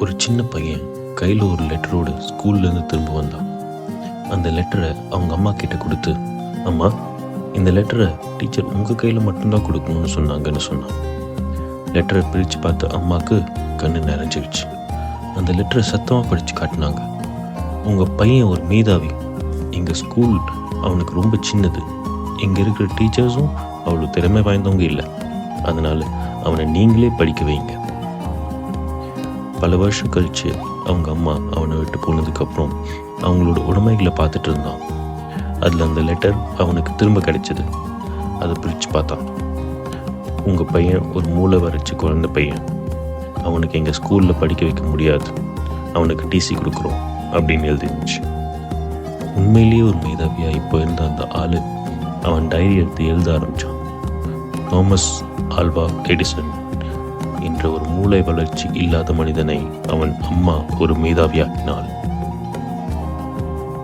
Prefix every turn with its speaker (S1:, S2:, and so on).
S1: ஒரு சின்ன பையன் கையில் ஒரு லெட்டரோடு ஸ்கூல்லேருந்து திரும்ப வந்தான். அந்த லெட்டரை அவங்க அம்மா கிட்ட கொடுத்து அம்மா இந்த லெட்டரை டீச்சர் உங்கள் கையில் மட்டும்தான் கொடுக்கணும்னு சொன்னாங்கன்னு சொன்னான். லெட்டரை பிரித்து பார்த்த அம்மாவுக்கு கண்ணு நிறைஞ்சிருச்சு. அந்த லெட்டரை சத்தமாக படித்து காட்டினாங்க. உங்கள் பையன் ஒரு மேதாவி. எங்கள் ஸ்கூல் அவனுக்கு ரொம்ப சின்னது. இங்கே இருக்கிற டீச்சர்ஸும் அவ்வளோ திறமை வாய்ந்தவங்க இல்லை. அதனால் அவனை நீங்களே படிக்க வைங்க. பல வருஷம் கழித்து அவங்க அம்மா அவனை விட்டு போனதுக்கப்புறம் அவங்களோட உடமைகளை பார்த்துட்டு இருந்தான். அதில் அந்த லெட்டர் அவனுக்கு திரும்ப கிடைச்சது. அதை பிரித்து பார்த்தான். உங்கள் பையன் ஒரு மூளை வரைச்சி குழந்த பையன். அவனுக்கு எங்கள் ஸ்கூலில் படிக்க வைக்க முடியாது. அவனுக்கு டிசி கொடுக்குறோம் அப்படின்னு எழுதிருந்துச்சு. உண்மையிலேயே ஒரு மேதாவியாக இப்போ இருந்த அந்த ஆள் அவன் டைரி எடுத்து எழுத ஆரம்பித்தான் தாமஸ் ஆல்வா எடிசன். என்ற ஒரு மூளை வளர்ச்சி இல்லாத மனிதனை அவன் அம்மா ஒரு மேதாவியாக்கினாள்.